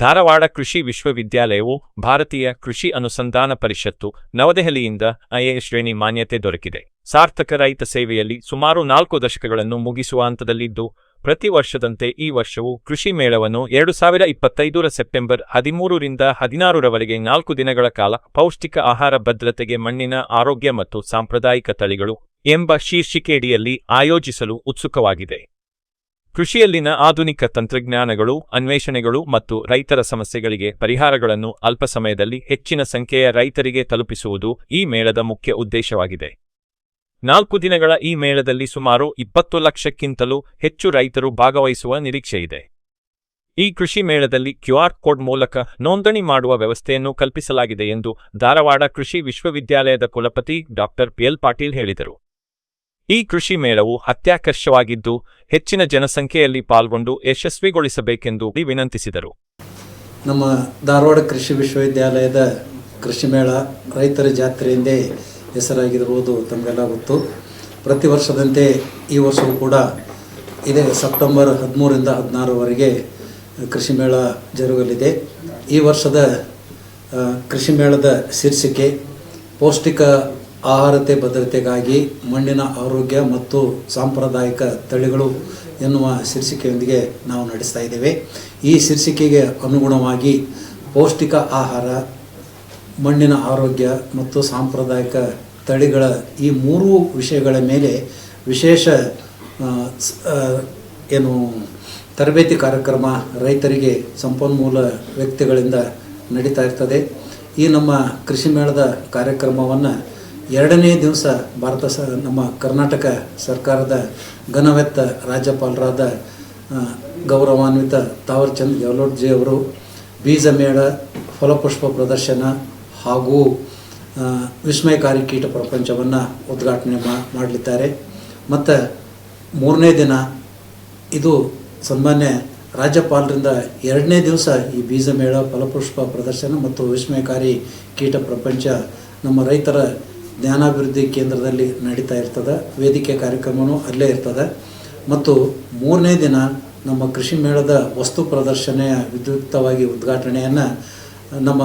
ಧಾರವಾಡ ಕೃಷಿ ವಿಶ್ವವಿದ್ಯಾಲಯವು ಭಾರತೀಯ ಕೃಷಿ ಅನುಸಂಧಾನ ಪರಿಷತ್ತು ನವದೆಹಲಿಯಿಂದ ಐಎ ಶ್ರೇಣಿ ಮಾನ್ಯತೆ ದೊರಕಿದೆ. ಸಾರ್ಥಕ ರೈತ ಸೇವೆಯಲ್ಲಿ ಸುಮಾರು ನಾಲ್ಕು ದಶಕಗಳನ್ನು ಮುಗಿಸುವ ಹಂತದಲ್ಲಿದ್ದು, ಪ್ರತಿ ವರ್ಷದಂತೆ ಈ ವರ್ಷವೂ ಕೃಷಿ ಮೇಳವನ್ನು ಎರಡು ಸಾವಿರ ಇಪ್ಪತ್ತೈದರ ಸೆಪ್ಟೆಂಬರ್ ಹದಿಮೂರರಿಂದ ಹದಿನಾರರವರೆಗೆ ನಾಲ್ಕು ದಿನಗಳ ಕಾಲ ಪೌಷ್ಟಿಕ ಆಹಾರ ಭದ್ರತೆಗೆ ಮಣ್ಣಿನ ಆರೋಗ್ಯ ಮತ್ತು ಸಾಂಪ್ರದಾಯಿಕ ತಳಿಗಳು ಎಂಬ ಶೀರ್ಷಿಕೆಯಡಿಯಲ್ಲಿ ಆಯೋಜಿಸಲು ಉತ್ಸುಕವಾಗಿದೆ. ಕೃಷಿಯಲ್ಲಿನ ಆಧುನಿಕ ತಂತ್ರಜ್ಞಾನಗಳು, ಅನ್ವೇಷಣೆಗಳು ಮತ್ತು ರೈತರ ಸಮಸ್ಯೆಗಳಿಗೆ ಪರಿಹಾರಗಳನ್ನು ಅಲ್ಪ ಸಮಯದಲ್ಲಿ ಹೆಚ್ಚಿನ ಸಂಖ್ಯೆಯ ರೈತರಿಗೆ ತಲುಪಿಸುವುದು ಈ ಮೇಳದ ಮುಖ್ಯ ಉದ್ದೇಶವಾಗಿದೆ. ನಾಲ್ಕು ದಿನಗಳ ಈ ಮೇಳದಲ್ಲಿ ಸುಮಾರು ಇಪ್ಪತ್ತು ಲಕ್ಷಕ್ಕಿಂತಲೂ ಹೆಚ್ಚು ರೈತರು ಭಾಗವಹಿಸುವ ನಿರೀಕ್ಷೆಯಿದೆ ಈ ಕೃಷಿ ಮೇಳದಲ್ಲಿ ಕ್ಯೂಆರ್ ಕೋಡ್ ಮೂಲಕ ನೋಂದಣಿ ಮಾಡುವ ವ್ಯವಸ್ಥೆಯನ್ನು ಕಲ್ಪಿಸಲಾಗಿದೆ ಎಂದು ಧಾರವಾಡ ಕೃಷಿ ವಿಶ್ವವಿದ್ಯಾಲಯದ ಕುಲಪತಿ ಡಾ ಪಿಎಲ್ ಪಾಟೀಲ್ ಹೇಳಿದರು. ಈ ಕೃಷಿ ಮೇಳವು ಅತ್ಯಾಕರ್ಷವಾಗಿದ್ದು ಹೆಚ್ಚಿನ ಜನಸಂಖ್ಯೆಯಲ್ಲಿ ಪಾಲ್ಗೊಂಡು ಯಶಸ್ವಿಗೊಳಿಸಬೇಕೆಂದು ವಿನಂತಿಸಿದರು. ನಮ್ಮ ಧಾರವಾಡ ಕೃಷಿ ವಿಶ್ವವಿದ್ಯಾಲಯದ ಕೃಷಿ ಮೇಳ ರೈತರ ಜಾತ್ರೆಯಿಂದೇ ಹೆಸರಾಗಿರುವುದು ತಮಗೆಲ್ಲ ಗೊತ್ತು. ಪ್ರತಿ ವರ್ಷದಂತೆ ಈ ವರ್ಷವೂ ಕೂಡ ಇದೇ ಸೆಪ್ಟೆಂಬರ್ ಹದಿಮೂರಿಂದ ಹದಿನಾರವರೆಗೆ ಕೃಷಿ ಮೇಳ ಜರುಗಲಿದೆ. ಈ ವರ್ಷದ ಕೃಷಿ ಮೇಳದ ಶೀರ್ಷಿಕೆ ಪೌಷ್ಟಿಕ ಆಹಾರತೆ, ಭದ್ರತೆಗಾಗಿ ಮಣ್ಣಿನ ಆರೋಗ್ಯ ಮತ್ತು ಸಾಂಪ್ರದಾಯಿಕ ತಳಿಗಳು ಎನ್ನುವ ಶೀರ್ಷಿಕೆಯೊಂದಿಗೆ ನಾವು ನಡೆಸ್ತಾ ಇದ್ದೇವೆ. ಈ ಶೀರ್ಷಿಕೆಗೆ ಅನುಗುಣವಾಗಿ ಪೌಷ್ಟಿಕ ಆಹಾರ, ಮಣ್ಣಿನ ಆರೋಗ್ಯ ಮತ್ತು ಸಾಂಪ್ರದಾಯಿಕ ತಳಿಗಳ ಈ ಮೂರು ವಿಷಯಗಳ ಮೇಲೆ ವಿಶೇಷ ಏನು ತರಬೇತಿ ಕಾರ್ಯಕ್ರಮ ರೈತರಿಗೆ ಸಂಪನ್ಮೂಲ ವ್ಯಕ್ತಿಗಳಿಂದ ನಡೀತಾ ಇರ್ತದೆ. ಈ ನಮ್ಮ ಕೃಷಿ ಮೇಳದ ಕಾರ್ಯಕ್ರಮವನ್ನು ಎರಡನೇ ದಿವಸ ಭಾರತ ಸ, ನಮ್ಮ ಕರ್ನಾಟಕ ಸರ್ಕಾರದ ಘನವೆತ್ತ ರಾಜ್ಯಪಾಲರಾದ ಗೌರವಾನ್ವಿತ ತಾವರ್ಚಂದ್ ಗೆಹ್ಲೋಟ್ಜಿ ಅವರು ಬೀಜ ಮೇಳ, ಫಲಪುಷ್ಪ ಪ್ರದರ್ಶನ ಹಾಗೂ ವಿಸ್ಮಯಕಾರಿ ಕೀಟ ಪ್ರಪಂಚವನ್ನು ಉದ್ಘಾಟನೆ ಮಾಡಲಿದ್ದಾರೆ. ಮತ್ತು ಮೂರನೇ ದಿನ ಇದು ಸನ್ಮಾನ್ಯ ರಾಜ್ಯಪಾಲರಿಂದ ಎರಡನೇ ದಿವಸ ಈ ಬೀಜ ಮೇಳ, ಫಲಪುಷ್ಪ ಪ್ರದರ್ಶನ ಮತ್ತು ವಿಸ್ಮಯಕಾರಿ ಕೀಟ ಪ್ರಪಂಚ ನಮ್ಮ ರೈತರ ಜ್ಞಾನಾಭಿವೃದ್ಧಿ ಕೇಂದ್ರದಲ್ಲಿ ನಡೀತಾ ಇರ್ತದೆ. ವೇದಿಕೆ ಕಾರ್ಯಕ್ರಮವೂ ಅಲ್ಲೇ ಇರ್ತದೆ. ಮತ್ತು ಮೂರನೇ ದಿನ ನಮ್ಮ ಕೃಷಿ ಮೇಳದ ವಸ್ತು ಪ್ರದರ್ಶನೆಯ ವಿದ್ಯುಕ್ತವಾಗಿ ಉದ್ಘಾಟನೆಯನ್ನು ನಮ್ಮ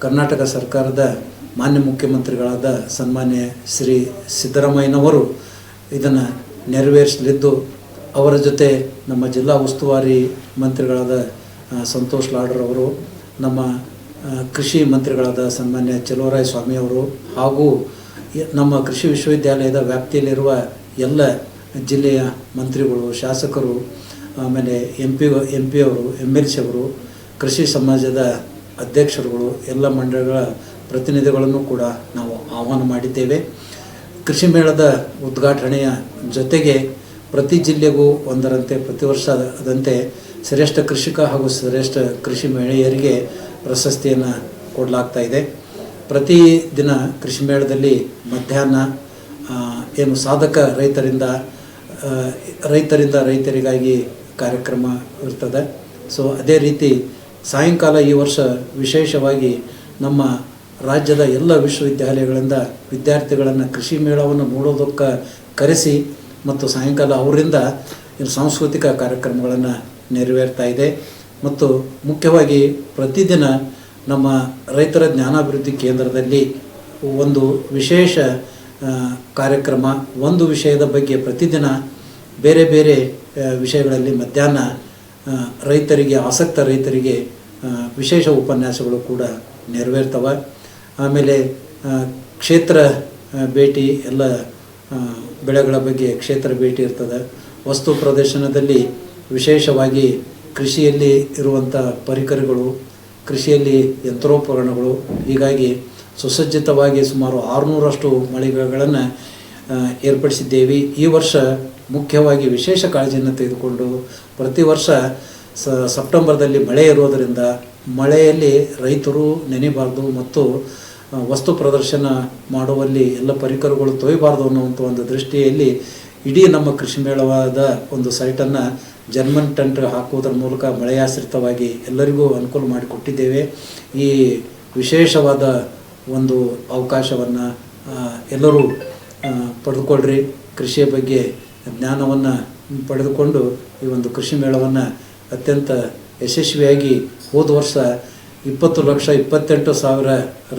ಕರ್ನಾಟಕ ಸರ್ಕಾರದ ಮಾನ್ಯ ಮುಖ್ಯಮಂತ್ರಿಗಳಾದ ಸನ್ಮಾನ್ಯ ಶ್ರೀ ಸಿದ್ದರಾಮಯ್ಯನವರು ಇದನ್ನು ನೆರವೇರಿಸಲಿದ್ದು, ಅವರ ಜೊತೆ ನಮ್ಮ ಜಿಲ್ಲಾ ಉಸ್ತುವಾರಿ ಮಂತ್ರಿಗಳಾದ ಸಂತೋಷ್ ಲಾಡ್ರವರು ನಮ್ಮ ಕೃಷಿ ಮಂತ್ರಿಗಳಾದ ಸನ್ಮಾನ್ಯ ಚಲುವರಾಯ ಸ್ವಾಮಿಯವರು ಹಾಗೂ ನಮ್ಮ ಕೃಷಿ ವಿಶ್ವವಿದ್ಯಾಲಯದ ವ್ಯಾಪ್ತಿಯಲ್ಲಿರುವ ಎಲ್ಲ ಜಿಲ್ಲೆಯ ಮಂತ್ರಿಗಳು, ಶಾಸಕರು, ಆಮೇಲೆ ಎಂ ಪಿ ಎಂ ಪಿ ಅವರು ಎಂ ಎಲ್ ಸಿ ಅವರು, ಕೃಷಿ ಸಮಾಜದ ಅಧ್ಯಕ್ಷರುಗಳು, ಎಲ್ಲ ಮಂಡಳಿಗಳ ಪ್ರತಿನಿಧಿಗಳನ್ನು ಕೂಡ ನಾವು ಆಹ್ವಾನ ಮಾಡಿದ್ದೇವೆ. ಕೃಷಿ ಮೇಳದ ಉದ್ಘಾಟನೆಯ ಜೊತೆಗೆ ಪ್ರತಿ ಜಿಲ್ಲೆಗೂ ಒಂದರಂತೆ, ಪ್ರತಿ ವರ್ಷ ಅದಂತೆ ಶ್ರೇಷ್ಠ ಕೃಷಿಕ ಹಾಗೂ ಶ್ರೇಷ್ಠ ಕೃಷಿ ಮಹಿಳೆಯರಿಗೆ ಪ್ರಶಸ್ತಿಯನ್ನು ಕೊಡಲಾಗ್ತಾ ಇದೆ. ಪ್ರತಿ ದಿನ ಕೃಷಿ ಮೇಳದಲ್ಲಿ ಮಧ್ಯಾಹ್ನ ಏನು ಸಾಧಕ ರೈತರಿಂದ ರೈತರಿಂದ ರೈತರಿಗಾಗಿ ಕಾರ್ಯಕ್ರಮ ಇರ್ತದೆ. ಸೊ ಅದೇ ರೀತಿ ಸಾಯಂಕಾಲ ಈ ವರ್ಷ ವಿಶೇಷವಾಗಿ ನಮ್ಮ ರಾಜ್ಯದ ಎಲ್ಲ ವಿಶ್ವವಿದ್ಯಾಲಯಗಳಿಂದ ವಿದ್ಯಾರ್ಥಿಗಳನ್ನು ಕೃಷಿ ಮೇಳವನ್ನು ನೋಡೋದಕ್ಕೆ ಕರೆಸಿ ಮತ್ತು ಸಾಯಂಕಾಲ ಅವರಿಂದ ಸಾಂಸ್ಕೃತಿಕ ಕಾರ್ಯಕ್ರಮಗಳನ್ನು ನೆರವೇರ್ತಾ ಇದೆ. ಮತ್ತು ಮುಖ್ಯವಾಗಿ ಪ್ರತಿದಿನ ನಮ್ಮ ರೈತರ ಜ್ಞಾನಾಭಿವೃದ್ಧಿ ಕೇಂದ್ರದಲ್ಲಿ ಒಂದು ವಿಶೇಷ ಕಾರ್ಯಕ್ರಮ, ಒಂದು ವಿಷಯದ ಬಗ್ಗೆ ಪ್ರತಿದಿನ ಬೇರೆ ಬೇರೆ ವಿಷಯಗಳಲ್ಲಿ ಮಧ್ಯಾಹ್ನ ರೈತರಿಗೆ, ಆಸಕ್ತ ರೈತರಿಗೆ ವಿಶೇಷ ಉಪನ್ಯಾಸಗಳು ಕೂಡ ನೆರವೇರ್ತವೆ. ಆಮೇಲೆ ಕ್ಷೇತ್ರ ಭೇಟಿ ಎಲ್ಲ ಬೆಳೆಗಳ ಬಗ್ಗೆ ಕ್ಷೇತ್ರ ಭೇಟಿ ಇರ್ತದೆ. ವಸ್ತು ಪ್ರದರ್ಶನದಲ್ಲಿ ವಿಶೇಷವಾಗಿ ಕೃಷಿಯಲ್ಲಿ ಇರುವಂಥ ಪರಿಕರಗಳು ಕೃಷಿಯಲ್ಲಿ ಯಂತ್ರೋಪಕರಣಗಳು, ಹೀಗಾಗಿ ಸುಸಜ್ಜಿತವಾಗಿ ಸುಮಾರು ಆರುನೂರಷ್ಟು ಮಳಿಗೆಗಳನ್ನು ಏರ್ಪಡಿಸಿದ್ದೇವೆ. ಈ ವರ್ಷ ಮುಖ್ಯವಾಗಿ ವಿಶೇಷ ಕಾಳಜಿಯನ್ನು ತೆಗೆದುಕೊಂಡು ಪ್ರತಿ ವರ್ಷ ಸೆಪ್ಟೆಂಬರ್ದಲ್ಲಿ ಮಳೆ ಇರೋದರಿಂದ ಮಳೆಯಲ್ಲಿ ರೈತರು ನೆನೆಬಾರ್ದು ಮತ್ತು ವಸ್ತು ಪ್ರದರ್ಶನ ಮಾಡುವಲ್ಲಿ ಎಲ್ಲ ಪರಿಕರಗಳು ತೊಯ್ಯಬಾರ್ದು ಅನ್ನುವಂಥ ಒಂದು ದೃಷ್ಟಿಯಲ್ಲಿ ಇಡೀ ನಮ್ಮ ಕೃಷಿ ಮೇಳವಾದ ಒಂದು ಸೈಟನ್ನು ಜರ್ಮನ್ ಟೆಂಟ್ ಹಾಕುವುದರ ಮೂಲಕ ಮಳೆಯಾಶ್ರಿತವಾಗಿ ಎಲ್ಲರಿಗೂ ಅನುಕೂಲ ಮಾಡಿಕೊಟ್ಟಿದ್ದೇವೆ. ಈ ವಿಶೇಷವಾದ ಒಂದು ಅವಕಾಶವನ್ನು ಎಲ್ಲರೂ ಪಡೆದುಕೊಳ್ಳ್ರಿ. ಕೃಷಿಯ ಬಗ್ಗೆ ಜ್ಞಾನವನ್ನು ಪಡೆದುಕೊಂಡು ಈ ಒಂದು ಕೃಷಿ ಮೇಳವನ್ನು ಅತ್ಯಂತ ಯಶಸ್ವಿಯಾಗಿ ಹೋದ ವರ್ಷ ಇಪ್ಪತ್ತು ಲಕ್ಷ ಇಪ್ಪತ್ತೆಂಟು ಸಾವಿರ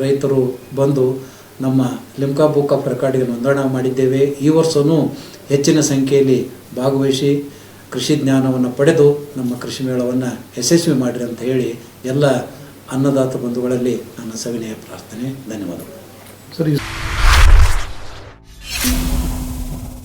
ರೈತರು ಬಂದು ನಮ್ಮ ಲಿಮ್ಕಾ ಬುಕ್ ಆಫ್ ರೆಕಾರ್ಡ್ಗೆ ನೋಂದಣಿ ಮಾಡಿದ್ದೇವೆ. ಈ ವರ್ಷವೂ ಹೆಚ್ಚಿನ ಸಂಖ್ಯೆಯಲ್ಲಿ ಭಾಗವಹಿಸಿ ಕೃಷಿ ಜ್ಞಾನವನ್ನು ಪಡೆದು ನಮ್ಮ ಕೃಷಿ ಮೇಳವನ್ನು ಯಶಸ್ವಿ ಮಾಡಿರಿ ಅಂತ ಹೇಳಿ ಎಲ್ಲ ಅನ್ನದಾತ ಬಂಧುಗಳಲ್ಲಿ ನನ್ನ ಸವಿನಯ ಪ್ರಾರ್ಥನೆ. ಧನ್ಯವಾದಗಳು. ಸರ್.